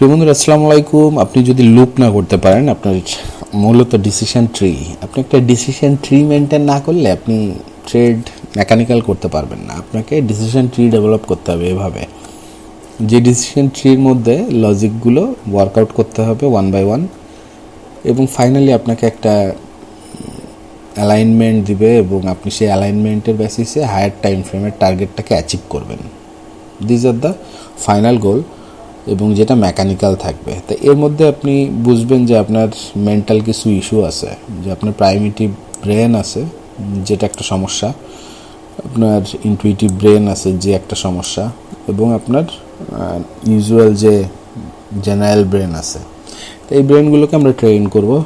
প্রিয় বন্ধুরা, আসসালামু আলাইকুম। আপনি যদি লুপ না করতে পারেন, আপনার মূলত ডিসিশন ট্রি আপনি একটা ডিসিশন ট্রি মেনটেন না করলে আপনি ট্রেড মেকানিক্যাল করতে পারবেন না। আপনাকে ডিসিশন ট্রি ডেভেলপ করতে হবে এভাবে। যে ডিসিশন ট্রির মধ্যে লজিকগুলো ওয়ার্কআউট করতে হবে ওয়ান বাই ওয়ান এবং ফাইনালি আপনাকে একটা অ্যালাইনমেন্ট দিবে, এবং আপনি সেই অ্যালাইনমেন্টের বেসিসে হায়ার টাইম ফ্রেমের টার্গেটটাকে অ্যাচিভ করবেন। These are the final goal এবং যেটা মেকানিক্যাল থাকবে। তো এর মধ্যে আপনি বুঝবেন যে আপনার মেন্টাল কিছু ইস্যু আছে, যে আপনার প্রাইমিটিভ ব্রেন আছে, যেটা একটা সমস্যা, আপনার ইনটুইটিভ ব্রেন আছে, যে একটা সমস্যা, এবং আপনার ইউজুয়াল যে জেনারেল ব্রেন আছে। তো এই ব্রেনগুলোকে আমরা ট্রেন করব।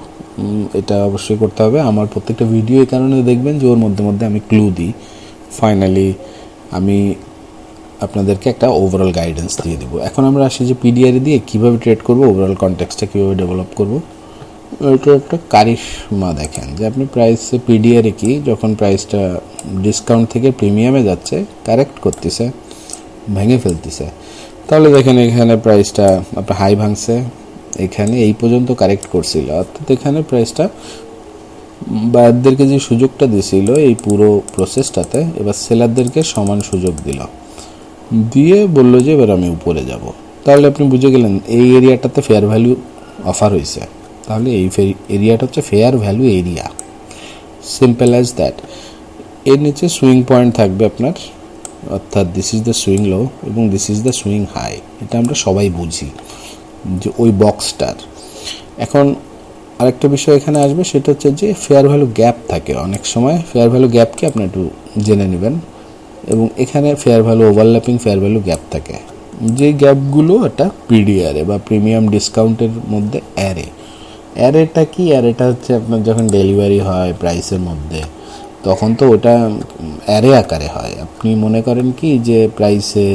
এটা অবশ্যই করতে হবে। আমার প্রত্যেকটা ভিডিও এই কারণে দেখবেন যে ওর মধ্যে মধ্যে আমি ক্লু দিই। ফাইনালি আমি আপনাদেরকে একটা ওভারঅল গাইডেন্স দিয়ে দেবো। এখন আমরা আসি যে পিডিআর দিয়ে কীভাবে ট্রেড করব ওভারঅল কনটেক্সটটা কীভাবে ডেভেলপ করব। এটা একটা কারিশমা দেখেন যে আপনি প্রাইসে পিডিআরে কি, যখন প্রাইসটা ডিসকাউন্ট থেকে প্রিমিয়ামে যাচ্ছে কারেক্ট করতেছে, ভেঙে ফেলতেছে। তাহলে দেখেন এখানে প্রাইসটা আপনার হাই ভাঙছে, এখানে এই পর্যন্ত কারেক্ট করছিল। অর্থাৎ এখানে প্রাইসটা বায়ারদেরকে যে সুযোগটা দিছিল, এই পুরো প্রসেসটাতে এবার সেলারদেরকে সমান সুযোগ দিল। দিয়ে বলল যে, এবার আমি উপরে যাব। তাহলে আপনি বুঝে গেলেন, এই এরিয়াটাতে ফেয়ার ভ্যালু অফার হয়েছে। তাহলে এই এরিয়াটা হচ্ছে fair value area simple as that এর নিচে সুইং পয়েন্ট থাকবে আপনার, অর্থাৎ this is the swing low এবং this is the swing high এটা আমরা সবাই বুঝি, যে ওই বক্সটার এখন আরেকটা বিষয় এখানে আসবে, সেটা হচ্ছে যে ফেয়ার ভ্যালু গ্যাপ থাকে। অনেক সময় ফেয়ার ভ্যালু গ্যাপকে আপনি একটু জেনে নেবেন। এবং এখানে fair value overlapping fair value gap থাকে। যে গ্যাপগুলো এটা পিডিআরে বা প্রিমিয়াম ডিসকাউন্টের মধ্যে অ্যারে অ্যারেটা কি? অ্যারেটা হচ্ছে আপনার যখন ডেলিভারি হয় প্রাইসের মধ্যে, তখন তো ওটা অ্যারে আকারে হয়। আপনি মনে করেন কি যে প্রাইসে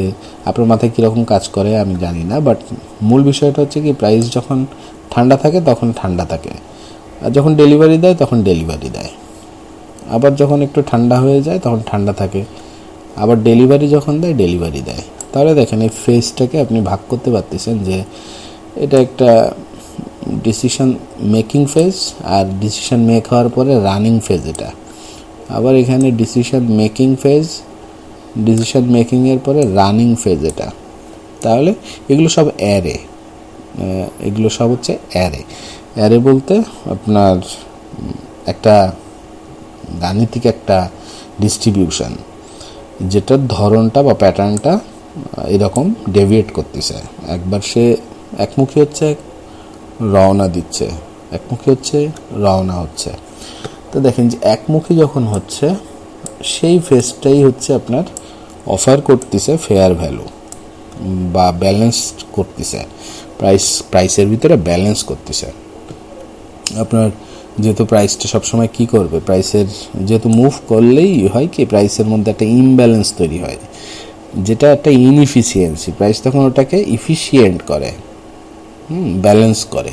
আপনার মাথায় কীরকম কাজ করে আমি জানি না বাট মূল বিষয়টা হচ্ছে কি প্রাইস যখন ঠান্ডা থাকে তখন ঠান্ডা থাকে। আর যখন ডেলিভারি দেয় তখন ডেলিভারি দেয়। আবার যখন একটু ঠান্ডা হয়ে যায় তখন ঠান্ডা থাকে। আবার ডেলিভারি যখন দেয় ডেলিভারি দেয়। তাহলে দেখেন এই ফেজটাকে আপনি ভাগ করতে পারতেছেন যে এটা একটা ডিসিশন মেকিং ফেজ আর ডিসিশন মেক হওয়ার পরে রানিং ফেজ এটা। আবার এখানে ডিসিশন মেকিং ফেজ ডিসিশন মেকিংয়ের পরে রানিং ফেজ এটা। তাহলে এগুলো সব অ্যারে এগুলো সব হচ্ছে অ্যারে অ্যারে বলতে আপনার একটা গাণিতিক একটা ডিস্ট্রিবিউশন যেটার ধরনটা বা প্যাটার্নটা এরকম ডেভিয়েট করতেছে। একবার সে একমুখী হচ্ছে, রওনা দিচ্ছে। একমুখী হচ্ছে, রওনা হচ্ছে। তো দেখেন যে একমুখী যখন হচ্ছে, সেই ফেসটাই হচ্ছে আপনার অফার করতেছে ফেয়ার ভ্যালু বা ব্যালেন্স করতেছে। প্রাইস প্রাইসের ভিতরে ব্যালেন্স করতেছে। আপনার যেহেতু প্রাইসটা সবসময় কি করবে? প্রাইসের যেহেতু মুভ করলেই হয় কি প্রাইসের মধ্যে একটা ইমব্যালেন্স তৈরি হয়। যেটা একটা ইনইফিসিয়েন্সি প্রাইস তখন ওটাকে ইফিসিয়েন্ট করে, হুম ব্যালেন্স করে।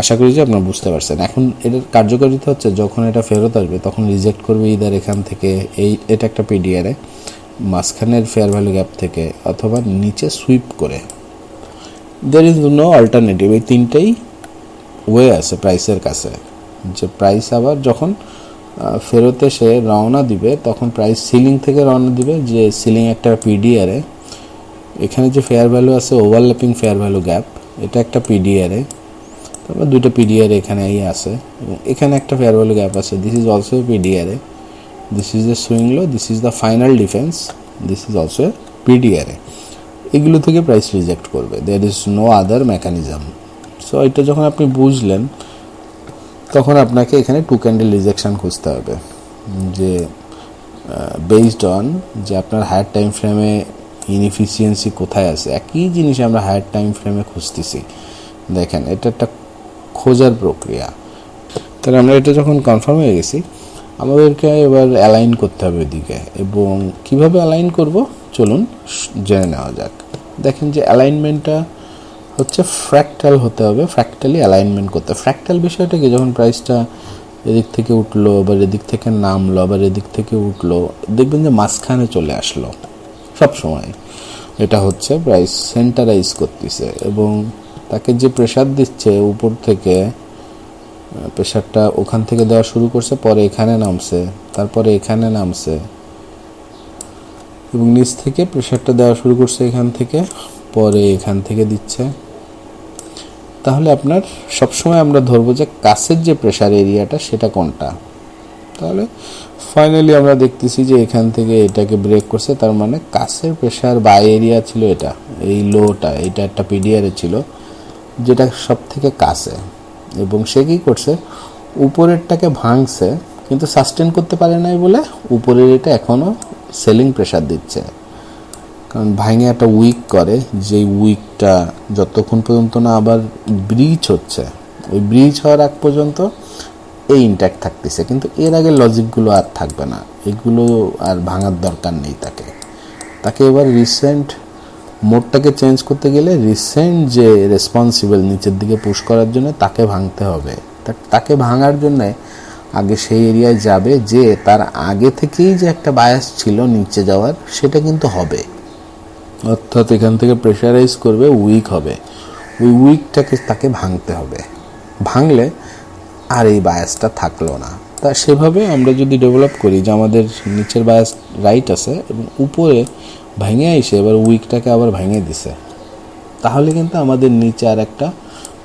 আশা করি যে আপনারা বুঝতে পারছেন। এখন এটার কার্যকারিতা হচ্ছে যখন এটা ফেরত আসবে, তখন রিজেক্ট করবে ইদার এখান থেকে এই, এটা একটা পিডিআরে মাঝখানের ফেয়ার ভ্যালু গ্যাপ থেকে, অথবা নিচে সুইপ করে। দের ইজ নো অল্টারনেটিভ এই তিনটেই ওয়ে আছে প্রাইসের কাছে। যে প্রাইস আবার যখন ফেরত এসে রওনা দিবে, তখন প্রাইস সিলিং থেকে রওনা দিবে, যে সিলিং একটা পিডিআরে এখানে যে ফেয়ার ভ্যালু আছে ওভারল্যাপিং ফেয়ার ভ্যালু গ্যাপ এটা একটা পিডিআরে তারপর দুটো পিডিআর এখানেই আছে, এবং এখানে একটা ফেয়ার ভ্যালু গ্যাপ আছে। This is also পিডিআরে this is the swing low this is the final defence this is also a. পিডিআরে এগুলো থেকে প্রাইস রিজেক্ট করবে। There is no other mechanism so এটা যখন আপনি বুঝলেন তখন আপনাকে এখানে টু ক্যান্ডেল রিজেকশন খুঁজতে হবে। যে বেসড অন যে আপনার হায়ার টাইম ফ্রেমে ইনএফিসিয়েন্সি কোথায় আছে। একই জিনিস আমরা হায়ার টাইম ফ্রেমে খুঁজতেছি। দেখেন, এটা একটা খোঁজার প্রক্রিয়া। তাহলে আমরা এটা যখন কনফার্ম হয়ে গেছি, আমাদেরকে এবার অ্যালাইন করতে হবে এদিকে এবং কীভাবে অ্যালাইন করব? চলুন জেনে নেওয়া যাক। দেখেন যে অ্যালাইনমেন্টটা হচ্ছে ফ্র্যাক্টাল হতে হবে ফ্র্যাক্টালি অ্যালাইনমেন্ট করতে ফ্র্যাক্টাল বিষয়টা কি? যখন প্রাইসটা এদিক থেকে উঠল আবার এদিক থেকে নামলো, আবার এদিক থেকে উঠল, দেখবেন যে মাঝখানে চলে আসলো। সব সময় এটা হচ্ছে প্রাইস সেন্টারাইজ করতেছে এবং তাকে যে প্রেশার দিচ্ছে উপর থেকে প্রেশারটা ওখান থেকে দেওয়া শুরু করছে, পরে এখানে নামছে, তারপরে এখানে নামছে এবং নিচ থেকে প্রেশারটা দেওয়া শুরু করছে এখান থেকে। পরে এখান থেকে দিচ্ছে। তাহলে আপনার সবসময় আমরা ধরবো যে কাছের যে প্রেশার এরিয়াটা সেটা কোনটা? তাহলে ফাইনালি আমরা দেখতেছি যে এখান থেকে এটাকে ব্রেক করছে, তার মানে কাছের প্রেশার বা এরিয়া ছিল এটা, এই লোটা এটা একটা পিডিআরে ছিল, যেটা সব থেকে কাছে। এবং সে কী করছে? উপরেরটাকে ভাঙছে, কিন্তু সাস্টেন করতে পারে নাই বলে উপরের এটা এখনও সেলিং প্রেশার দিচ্ছে। কারণ ভাঙে একটা উইক করে, যেই উইকটা যতক্ষণ পর্যন্ত না আবার ব্রিজ হচ্ছে, ওই ব্রিজ হওয়ার আগ পর্যন্ত এই ইন্ট্যাক্ট থাকতেছে। কিন্তু এর আগে লজিকগুলো আর থাকবে না। এগুলো আর ভাঙার দরকার নেই তাকে। তাকে এবার রিসেন্ট মোডটাকে চেঞ্জ করতে গেলে রিসেন্ট যে রেসপন্সিবল নিচের দিকে পুশ করার জন্য তাকে ভাঙতে হবে। তাকে ভাঙার জন্য আগে সেই এরিয়ায় যাবে যে তার আগে থেকেই যে একটা বায়াস ছিল নিচে যাওয়ার, সেটা কিন্তু হবে। অর্থাৎ এখান থেকে প্রেশারাইজ করবে উইক হবে। ওই উইকটাকে তাকে ভাঙতে হবে। ভাঙলে আর এই বায়াসটা থাকল না। তা সেভাবে আমরা যদি ডেভেলপ করি, যে আমাদের নিচের বায়াস রাইট আছে এবং উপরে ভেঙে এসে এবার উইকটাকে আবার ভেঙে দিছে, তাহলে কিন্তু আমাদের নিচে আর একটা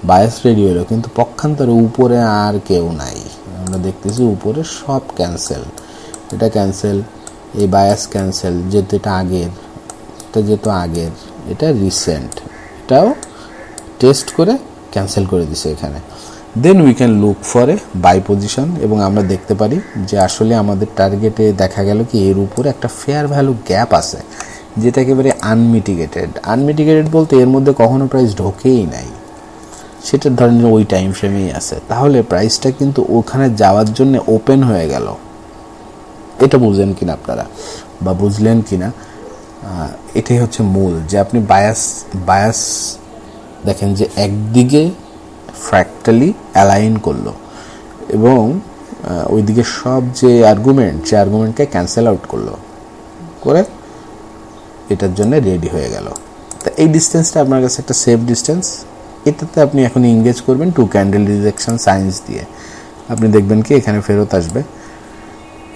বায়াস রেডি হলো। কিন্তু পক্ষান্তরে উপরে আর কেউ নাই। আমরা দেখতেছি উপরে সব ক্যান্সেল এটা ক্যান্সেল এই বায়াস ক্যান্সেল এটা আগের এটা যেহেতু আগের, এটা রিসেন্ট এটাও টেস্ট করে ক্যান্সেল করে দিছে এখানে। Then we can look for a buy position এবং আমরা দেখতে পারি যে আসলে আমাদের টার্গেটে দেখা গেল কি এর উপরে একটা ফেয়ার ভ্যালু গ্যাপ আছে, যেটা একেবারে আনমিটিগেটেড আনমিটিগেটেড বলতে এর মধ্যে কখনো প্রাইস ঢোকেই নাই। সেটা ধরেন ওই টাইম ফ্রেমেই আছে। তাহলে প্রাইসটা কিন্তু ওখানে যাওয়ার জন্য ওপেন হয়ে গেল। এটা বুঝলেন কিনা আপনারা? বা বুঝলেন কিনা? এটাই হচ্ছে মূল যে আপনি বায়াস বায়াস দেখেন যে একদিকে ফ্র্যাক্টালি অ্যালাইন করল এবং ওইদিকে সব যে আর্গুমেন্ট সে আর্গুমেন্টকে ক্যান্সেল আউট করল, করে এটার জন্য রেডি হয়ে গেল। তা এই ডিস্টেন্সটা আপনার কাছে একটা সেফ ডিস্টেন্স এটাতে আপনি এখন ইংগেজ করবেন টু ক্যান্ডেল রিজেকশন সায়েন্স দিয়ে। আপনি দেখবেন কি এখানে ফেরত আসবে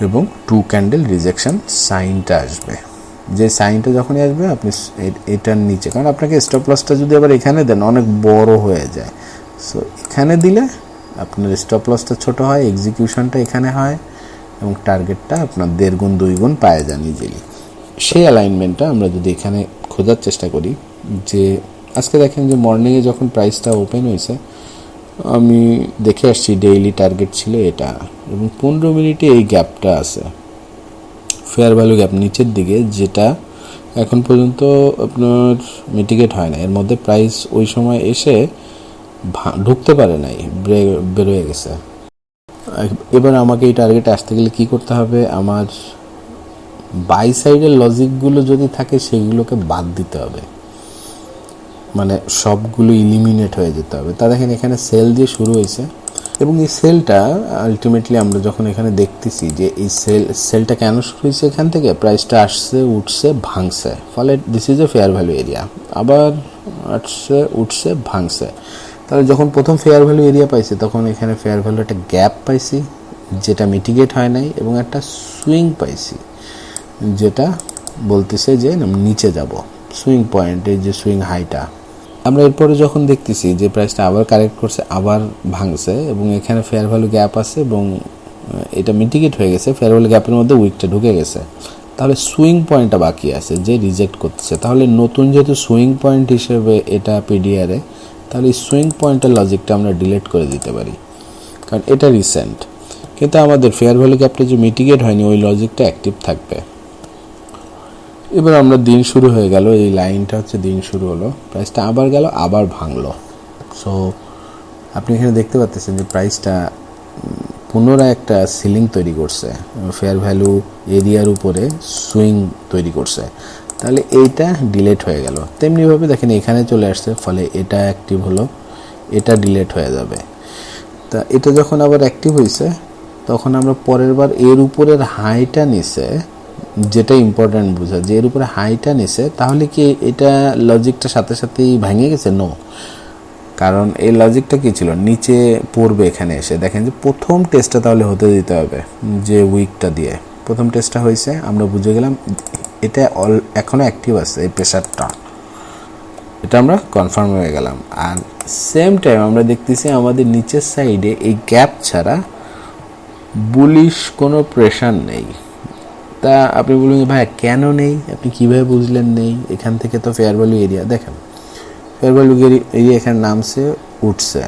এবং টু ক্যান্ডেল রিজেকশন সাইনটা আসবে। যে সাইনটা যখনই আসবে, আপনি এটার নিচে, কারণ আপনাকে স্টপ লসটা যদি আবার এখানে দেন, অনেক বড় হয়ে যায়। সো এখানে দিলে আপনার স্টপ লসটা ছোট হয় এক্সিকিউশনটা এখানে হয়, এবং টার্গেটটা আপনার দেড় গুণ, দুই গুণ পায়ে যান ইজিলি সেই অ্যালাইনমেন্টটা আমরা যদি এখানে খোঁজার চেষ্টা করি, যে আজকে দেখেন যে মর্নিংয়ে যখন প্রাইসটা ওপেন হয়েছে, আমি দেখে আসছি ডেইলি টার্গেট ছিল এটা, এবং পনেরো মিনিটে এই গ্যাপটা আছে। ফেয়ার ভ্যালু গ্যাপ নিচের দিকে, যেটা এখন পর্যন্ত আপনার মিটিগেট হয় না। এর মধ্যে প্রাইস ওই সময় এসে ঢুকতে পারে নাই ব্রে- বেরোয় গেছে। এবার আমাকে এই টার্গেটে আসতে গেলে কি করতে হবে? আমার বাই সাইডের লজিকগুলো যদি থাকে, সেগুলোকে বাদ দিতে হবে। মানে সবগুলো ইলিমিনেট হয়ে যেতে হবে। তা দেখেন, এখানে সেল দিয়ে শুরু হয়েছে এবং এই সেলটা আলটিমেটলি আমরা যখন এখানে দেখতেছি যে এই সেল, সেলটা কেন শুরু হয়েছে এখান থেকে, প্রাইসটা আসছে, উঠছে, ভাঙছে। ফলে this is a fair value area আবার আসছে, উঠছে, ভাঙছে। তাহলে যখন প্রথম ফেয়ার ভ্যালু এরিয়া পাইছি, তখন এখানে ফেয়ার ভ্যালু একটা গ্যাপ পাইছি, যেটা মিটিগেট হয় নাই, এবং একটা সুইং পাইছি, যেটা বলতেছে যে নিচে যাব। সুইং পয়েন্ট এই যে সুইং হাইটা আমরা এরপরে যখন দেখতেছি যে প্রাইসটা আবার কারেক্ট করছে, আবার ভাঙছে এবং এখানে ফেয়ার ভ্যালু গ্যাপ আছে এবং এটা মিটিগেট হয়ে গেছে ফেয়ার ভ্যালু গ্যাপের মধ্যে উইকটা ঢুকে গেছে। তাহলে সুইং পয়েন্টটা বাকি আছে যে রিজেক্ট করতেছে। তাহলে নতুন যেহেতু সুইং পয়েন্ট হিসেবে এটা পিডিআরে তাহলে এই সুইং পয়েন্টের লজিকটা আমরা ডিলিট করে দিতে পারি। কারণ এটা রিসেন্ট কিন্তু আমাদের ফেয়ার ভ্যালু গ্যাপটা যে মিটিগেট হয়নি, ওই লজিকটা অ্যাক্টিভ থাকবে। এবার আমরা দিন শুরু হয়ে গেল, এই লাইনটা হচ্ছে দিন শুরু হলো। প্রাইসটা আবার গেল, আবার ভাঙলো। সো আপনি এখানে দেখতে পাচ্ছেন যে প্রাইসটা পুনরায় একটা সিলিং তৈরি করছে। ফেয়ার ভ্যালু এরিয়ার উপরে সুইং তৈরি করছে। তাহলে এইটা ডিলেট হয়ে গেল। তেমনিভাবে দেখেন এখানে চলে আসছে, ফলে এটা অ্যাক্টিভ হলো, এটা ডিলেট হয়ে যাবে। তা এটা যখন আবার অ্যাক্টিভ হয়েছে তখন আমরা পরের বার এর উপরের হাইটা নিছে যেটা ইম্পর্ট্যান্ট বোঝা যে এর উপরে হাইটা নিছে তাহলে কি এটা লজিকটা সাথে সাথেই ভেঙে গেছে? নো কারণ এই লজিকটা কি ছিল? নিচে পড়বে এখানে এসে। দেখেন যে প্রথম টেস্টটা তাহলে হতে দিতে হবে, যে উইকটা দিয়ে। প্রথম টেস্টটা হয়েছে, আমরা বুঝে গেলাম, এটা অল এখনও অ্যাক্টিভ আছে, এই প্রেশারটা এটা আমরা কনফার্ম হয়ে গেলাম। আর সেম টাইম আমরা দেখতেছি আমাদের নিচের সাইডে এই গ্যাপ ছাড়া বুলিশ কোনো প্রেশার নেই। তা আপনি বলুন যে ভাই কেন নেই? আপনি কীভাবে বুঝলেন নেই? এখান থেকে তো ফেয়ার ভ্যালু এরিয়া দেখেন। ফেয়ার ভ্যালু এরিয়া এখানে নামছে, উঠছে।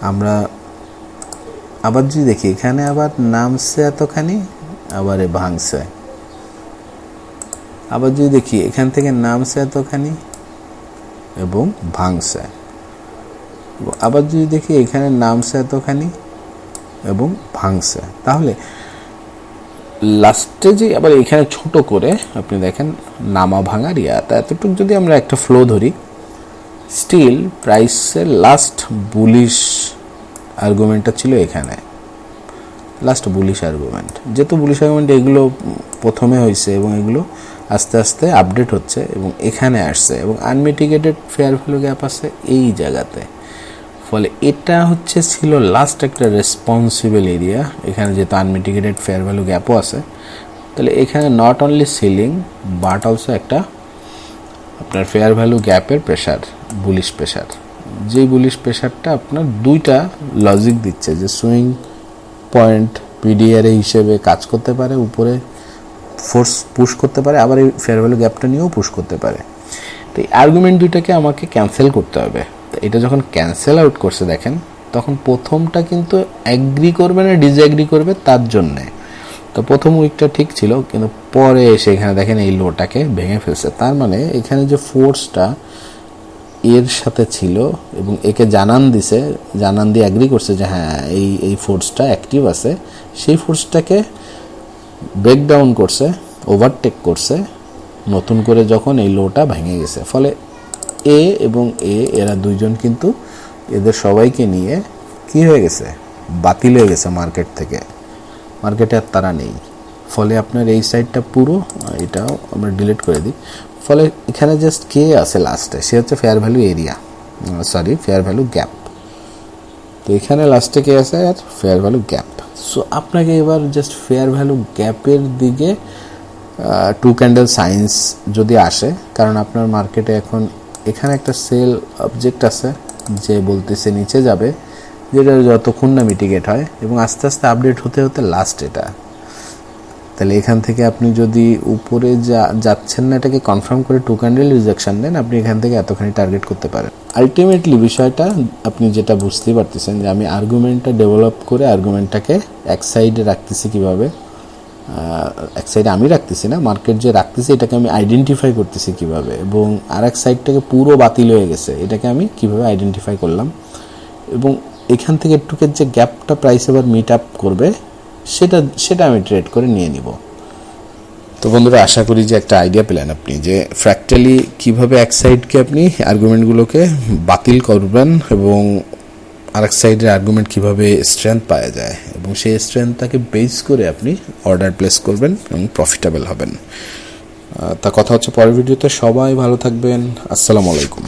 আমরা আবার যদি দেখি, এখানে আবার নামছে এতখানি, আবার ভাঙছে। আবার যদি দেখি, এখান থেকে নামছে এতখানি, এবং ভাঙছে। আবার যদি দেখি, এখানে নামছে এতখানি, এবং ভাঙছে। তাহলে লাস্টে যে, আবার এখানে ছোট করে, আপনি দেখেন, নামা ভাঙার তা এতটুকু যদি আমরা একটা ফ্লো ধরি স্টিল প্রাইসের লাস্ট বুলিশ আর্গুমেন্টটা ছিল এখানে। লাস্ট বুলিশ আর্গুমেন্ট যেহেতু বুলিশ আর্গুমেন্ট এগুলো প্রথমে হয়েছে এবং এগুলো আস্তে আস্তে আপডেট হচ্ছে এবং এখানে আসছে এবং আনমিটিগেটেড ফেয়ার ভ্যালু গ্যাপ আছে এই জায়গাতে। ফলে এটা হচ্ছে ছিল লাস্ট একটা রেসপন্সিবল এরিয়া এখানে যেহেতু আনমিটিগেটেড ফেয়ার ভ্যালু গ্যাপও আছে, তাহলে এখানে not only ceiling but also একটা আপনার ফেয়ার ভ্যালু গ্যাপের প্রেশার বুলিশ প্রেশার যেই বুলিশ প্রেশারটা আপনার দুইটা লজিক দিচ্ছে, যে সুইং পয়েন্ট পিডিআরএ হিসেবে কাজ করতে পারে, উপরে ফোর্স পুশ করতে পারে, আবার এই ফেয়ার ভ্যালু গ্যাপটা নিয়েও পুশ করতে পারে। তো এই আর্গুমেন্ট দুইটাকে আমাকে ক্যান্সেল করতে হবে। এটা যখন ক্যান্সেল আউট করছে দেখেন, তখন প্রথমটা কিন্তু অ্যাগ্রি করবে না ডিসঅ্যাগ্রি করবে তার জন্যে। তো প্রথম উইকটা ঠিক ছিল, কিন্তু পরে এসে এখানে দেখেন এই লোটাকে ভেঙে ফেলছে। তার মানে এখানে যে ফোর্সটা এর সাথে ছিল এবং একে জানান দিছে, জানান দিয়ে অ্যাগ্রি করছে যে হ্যাঁ এই এই ফোর্সটা অ্যাক্টিভ আছে, সেই ফোর্সটাকে ব্রেকডাউন করছে ওভারটেক করছে, নতুন করে যখন এই লোটা ভেঙে গেছে। ফলে এ এবং এ, এরা দুইজন কিন্তু এদের সবাইকে নিয়ে কি হয়ে গেছে? বাতিল হয়ে গেছে মার্কেট থেকে। মার্কেটে আর তারা নেই। ফলে আপনার এই সাইডটা পুরো, এটাও আমরা ডিলিট করে দিই। ফলে এখানে জাস্ট কে আছে লাস্টে সে হচ্ছে fair value area sorry fair value gap তো এখানে লাস্টে কে আছে? আর ফেয়ার ভ্যালু গ্যাপ সো আপনাকে এবার জাস্ট ফেয়ার ভ্যালু গ্যাপের দিকে টু ক্যান্ডেল সায়েন্স যদি আসে, কারণ আপনার মার্কেটে এখন এখানে একটা সেল অবজেক্ট আছে, যে বলতেছে নিচে যাবে, যেটা যতক্ষণ না মিটিগেট হয়, এবং আস্তে আস্তে আপডেট হতে হতে লাস্ট এটা। তাহলে এখান থেকে আপনি যদি উপরে যা, যাচ্ছেন না, এটাকে কনফার্ম করে টু ক্যান্ডেল রিজেকশন দেন, আপনি এখান থেকে এতখানি টার্গেট করতে পারেন। আলটিমেটলি বিষয়টা, আপনি যেটা বুঝতেই পারতেছেন যে আমি আর্গুমেন্টটা ডেভেলপ করে আর্গুমেন্টটাকে এক সাইডে রাখতেছি কীভাবে এক সাইডে আমি রাখতেছি না মার্কেট যে রাখতেছি, এটাকে আমি আইডেন্টিফাই করতেছি কীভাবে এবং আর এক সাইডটাকে পুরো বাতিল হয়ে গেছে, এটাকে আমি কীভাবে আইডেন্টিফাই করলাম এবং এখান থেকে একটুকের যে গ্যাপটা প্রাইস এবার মিট আপ করবে, সেটা সেটা আমি ট্রেড করে নিয়ে নিব। তো বন্ধুরা, আশা করি যে একটা আইডিয়া পেলেন আপনি যে ফ্র্যাকটালি কীভাবে এক সাইডকে আপনি আর্গুমেন্টগুলোকে বাতিল করবেন এবং আরেক সাইডের আর্গুমেন্ট কীভাবে স্ট্রেংথ পাওয়া যায় এবং সেই স্ট্রেংথটাকে বেস করে আপনি অর্ডার প্লেস করবেন এবং প্রফিটেবল হবেন। তা কথা হচ্ছে পরের ভিডিওতে সবাই ভালো থাকবেন। আসসালামু আলাইকুম।